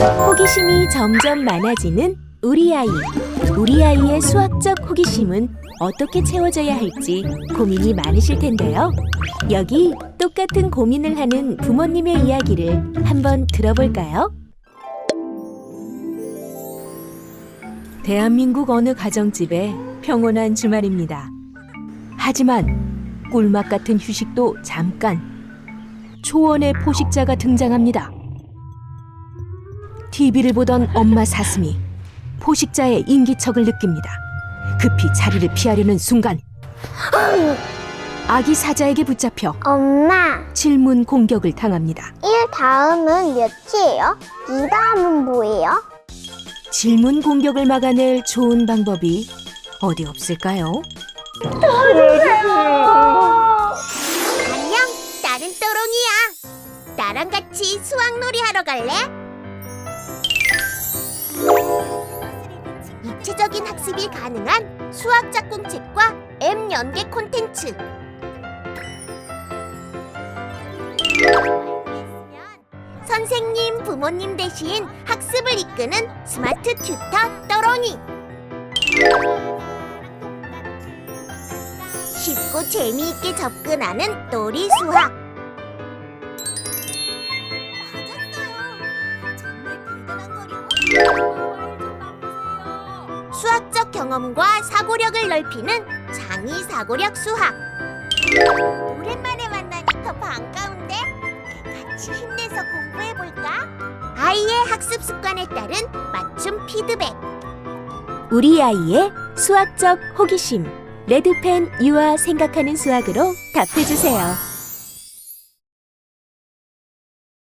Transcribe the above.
호기심이 점점 많아지는 우리 아이. 우리 아이의 수학적 호기심은 어떻게 채워져야 할지 고민이 많으실 텐데요. 여기 똑같은 고민을 하는 부모님의 이야기를 한번 들어볼까요? 대한민국 어느 가정집에 평온한 주말입니다. 하지만 꿀맛 같은 휴식도 잠깐 초원의 포식자가 등장합니다. TV를 보던 엄마 사슴이 포식자의 인기척을 느낍니다. 급히 자리를 피하려는 순간 아기 사자에게 붙잡혀 엄마, 질문 공격을 당합니다. 1 다음은 몇이에요? 2 다음은 뭐예요? 질문 공격을 막아낼 좋은 방법이 어디 없을까요? 안녕, 나는 또롱이야. 나랑 같이 수학놀이 하러 갈래? 입체적인 학습이 가능한 수학 작공책과 앱 연계 콘텐츠. 선생님, 부모님 대신 학습을 이끄는 스마트 튜터 또롱이. 쉽고 재미있게 접근하는 놀이 수학. 수학적 경험과 사고력을 넓히는 장이 사고력 수학. 오랜만에 만나니 더 반가운데 같이 힘내서 공부해 볼까? 아이의 학습 습관에 따른 맞춤 피드백. 우리 아이의 수학적 호기심 레드펜 유아 생각하는 수학으로 답해주세요.